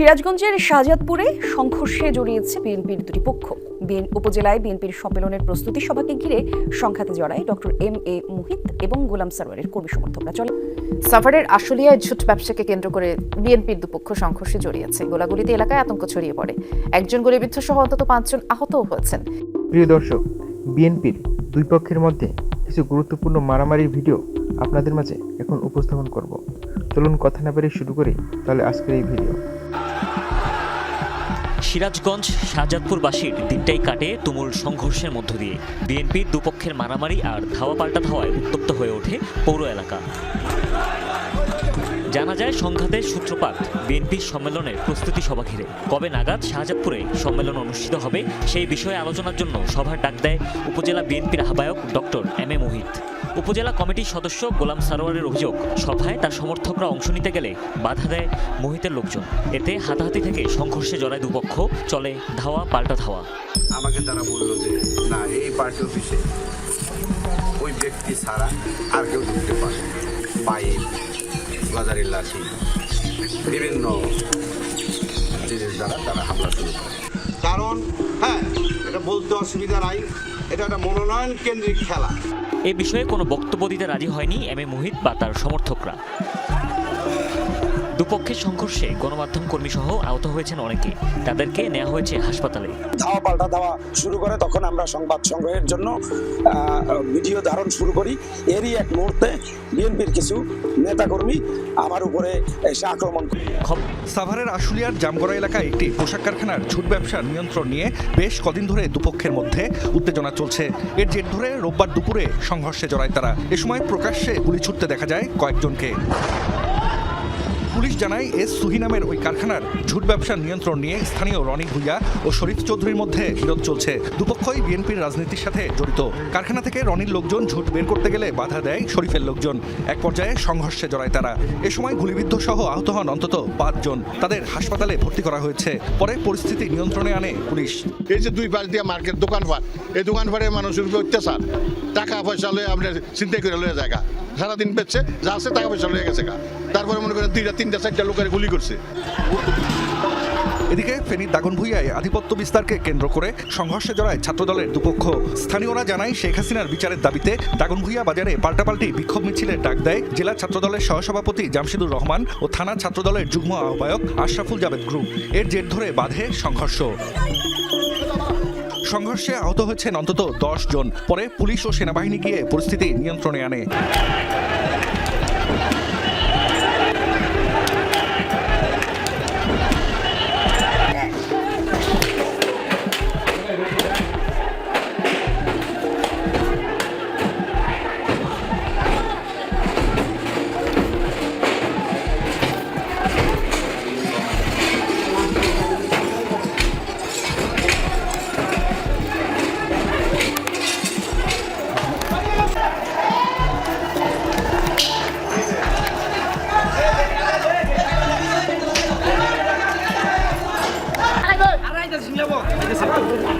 সিরাজগঞ্জের শাহজাদপুরে সংঘর্ষে জড়িয়েছে বিএনপির দুটি পক্ষ। বিএন উপজেলায় বিএনপির সম্মেলনের প্রস্তুতি সভাকে ঘিরে সংঘাতে জড়ায় ডক্টর এম এ মুহিত এবং গোলাম সারোয়ারের কর্মী সমর্থকরা। চলে। সাভারের আশুলিয়ায় ঝুট ব্যবসাকে কেন্দ্র করে বিএনপির দুপক্ষ সংঘর্ষে জড়িয়েছে। গোলাগুলিতে এলাকায় আতঙ্ক ছড়িয়ে পড়ে। একজন গুলিবিদ্ধ সহ অন্তত পাঁচজন আহতও হয়েছেন। প্রিয় দর্শক বিএনপির দুই পক্ষের মধ্যে কিছু গুরুত্বপূর্ণ মারামারির ভিডিও আপনাদের মাঝে এখন উপস্থাপন করব। চলুন কথা না বেরিয়ে শুরু করি তাহলে আজকের এই ভিডিও। সিরাজগঞ্জ, শাহজাদপুরবাসীর দিনটাই কাটে তুমুল সংঘর্ষের মধ্য দিয়ে। বিএনপির দুপক্ষের মারামারি আর ধাওয়া পাল্টা ধাওয়ায় উত্তপ্ত হয়ে ওঠে পৌর এলাকা। জানা যায় সংঘাতের সূত্রপাত বিএনপির সম্মেলনের প্রস্তুতি সভা ঘিরে। কবে নাগাদ শাহজাদপুরে সম্মেলন অনুষ্ঠিত হবে, সেই বিষয়ে আলোচনার জন্য সভার ডাক দেয় উপজেলা বিএনপির আহ্বায়ক ডক্টর এম এ মোহিত। উপজেলা কমিটির সদস্য গোলাম সারোয়ারের অভিযোগ সভায় তার সমর্থকরা অংশ নিতে গেলে বাধা দেয় মোহিতের লোকজন। এতে হাতাহাতি থেকে সংঘর্ষে জড়ায় দুপক্ষ চলে ধাওয়া পাল্টা ধাওয়া। আমাকে তারা বলল যে না এই পার্টি অফিসে ওই ব্যক্তি ছাড়া আর কেউ ঢুকতে পারে পায়ে লাজারের লাঠি। বিভিন্ন জিনিস দ্বারা তারা হামলা শুরু করে। কারণ হ্যাঁ এটা বলতে অসুবিধা নাই। এটা একটা মনোনয়ন কেন্দ্রিক খেলা। এ বিষয়ে কোনো বক্তব্য দিতে রাজি হয়নি এম এ মোহিত বা তার সমর্থকরা। দুপক্ষের সংঘর্ষে গণমাধ্যম কর্মী সহ আহত হয়েছেন অনেকে। তাদেরকে নেওয়া হয়েছে হাসপাতালে। ধাওয়া পাল্টা ধাওয়া শুরু করে তখন আমরা সংবাদ সংগ্রহের জন্য ভিডিও ধারণ শুরু করি। এরই এক মুহূর্তে বিএনপির কিছু নেতাকর্মী আমার উপরে এসে আক্রমণ করে। সাভারের আশুলিয়ার জামগড়া এলাকায় একটি পোশাক কারখানার ঝুট ব্যবসার নিয়ন্ত্রণ নিয়ে বেশ কদিন ধরে দুপক্ষের মধ্যে উত্তেজনা চলছে। এর জের ধরে রোববার দুপুরে সংঘর্ষে জড়ায় তারা। এ সময় প্রকাশ্যে গুলি ছুটতে দেখা যায় কয়েকজনকে। পুলিশ জানায়, এস সুহি নামের ওই কারখানার ঝুট ব্যবসার নিয়ন্ত্রণ নিয়ে স্থানীয় রনি ভুইয়া ও শরীফ চৌধুরীর মধ্যে বিরোধ চলছে। দুপক্ষই বিএনপির রাজনীতির সাথে জড়িত। কারখানা থেকে রনির লোকজন ঝুট বের করতে গেলে বাধা দেয় শরীফের লোকজন। এক পর্যায়ে সংঘর্ষে জড়ায় তারা। এ সময় গুলিবিদ্ধ সহ আহত হন অন্তত পাঁচজন তাদের হাসপাতালে ভর্তি করা হয়েছে। পরে পরিস্থিতি নিয়ন্ত্রণে আনে পুলিশ। এই যে দুই পাশ দিয়ে মার্কেট দোকানপাট এই দোকানপাটে মানুষের উপর অত্যাচার। টাকা পয়সা লয়ে আমরা চিন্তাই করে লয়ে জায়গা সারাদিন বেচছে, যা আছে টাকা পয়সা লয়ে গেছে তারপরে মনে করেন দুইটা তিনটা চারটা লোকের গুলি করছে। এদিকে ফেনীর দাগনভূঞায় আধিপত্য বিস্তারকে কেন্দ্র করে সংঘর্ষে জড়ায় ছাত্রদলের দুপক্ষ। স্থানীয়রা জানায়, শেখ হাসিনার বিচারের দাবিতে দাগনভূঞা বাজারে পাল্টাপাল্টি বিক্ষোভ মিছিলের ডাক দেয় জেলা ছাত্রদলের সহসভাপতি জামশেদুর রহমান ও থানা ছাত্রদলের যুগ্ম আহ্বায়ক আশরাফুল জাভেদ গ্রুপ। এর জের ধরে বাধে সংঘর্ষ। সংঘর্ষে আহত হয়েছেন অন্তত দশ জন। পরে পুলিশ ও সেনাবাহিনী গিয়ে পরিস্থিতি নিয়ন্ত্রণে আনে।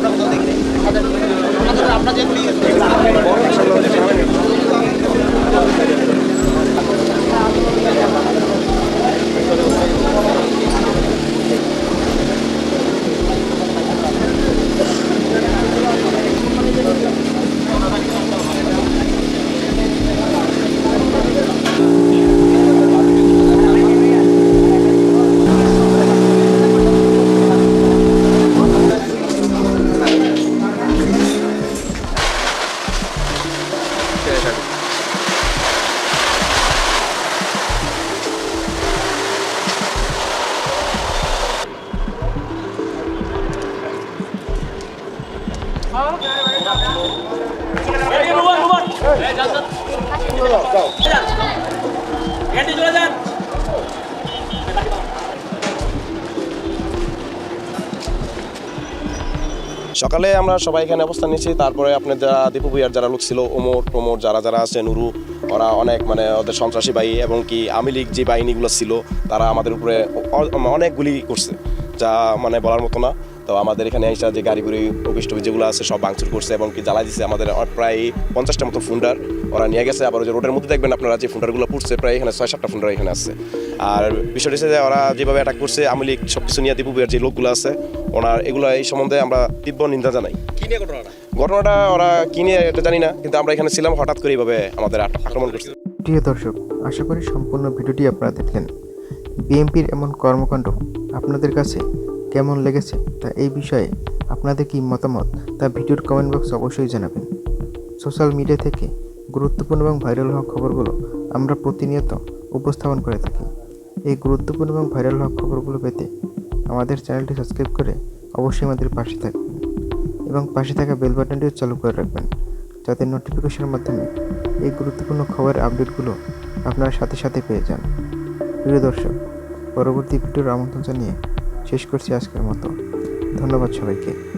감사합니다. সকালে আমরা সবাই এখানে অবস্থান নিয়েছি তারপরে আপনার যারা দীপু ভুইয়ার যারা লোক ছিল ওমর টোমর যারা যারা আছে নুরু ওরা অনেক মানে ওদের সন্ত্রাসী বাহিনী এবং কি আওয়ামী লীগ যে বাহিনীগুলো ছিল তারা আমাদের উপরে অ- অনেক গুলি করছে যা মানে বলার মতো না। তো আমাদের এখানে এসে যে গাড়ি গুড়ি অফিস টফিস যেগুলো আছে সব ভাঙচুর করছে এবং কি জ্বালাই দিছে আমাদের প্রায় পঞ্চাশটা মতো ফুন্ডার। ওরা নিয়ে গেছে আবার ওই যে রোডের মধ্যে দেখবেন আপনারা যে ফুন্ডারগুলো পড়ছে প্রায় এখানে ছয় সাতটা ফুন্ডার এখানে আছে। আর বিষয়টা হচ্ছে যে ওরা যেভাবে অ্যাটাক করছে আওয়ামী লীগ সব কিছু নিয়ে ভুইয়ার যে লোকগুলো আছে ওনার এগুলো এই সম্বন্ধে আমরা তীব্র নিন্দা জানাই। ঘটনাটা? ওরা কিনে এটা জানি না কিন্তু আমরা এখানে ছিলাম হঠাৎ করে এইভাবে আমাদের আক্রমণ করছে। প্রিয় দর্শক আশা করি সম্পূর্ণ ভিডিওটি আপনারা দেখলেন। বিএনপির এমন কর্মকাণ্ড আপনাদের কাছে কেমন লেগেছে তা এই বিষয়ে আপনাদের কি মতামত তা ভিডিওর কমেন্ট বক্স অবশ্যই জানাবেন। সোশ্যাল মিডিয়া থেকে গুরুত্বপূর্ণ এবং ভাইরাল হওয়া খবরগুলো আমরা প্রতিনিয়ত উপস্থাপন করে থাকি। এই গুরুত্বপূর্ণ এবং ভাইরাল হওয়া খবরগুলো পেতে আমাদের চ্যানেলটি সাবস্ক্রাইব করে অবশ্যই আমাদের পাশে থাকবেন এবং পাশে থাকা বেল বাটনটিও চালু করে রাখবেন যাতে নোটিফিকেশনের মাধ্যমে এই গুরুত্বপূর্ণ খবরের আপডেটগুলো আপনারা সাথে সাথে পেয়ে যান। প্রিয় দর্শক, পরবর্তী ভিডিওর আমন্ত্রণ জানিয়ে শেষ করছি আজকের মতো। ধন্যবাদ সবাইকে।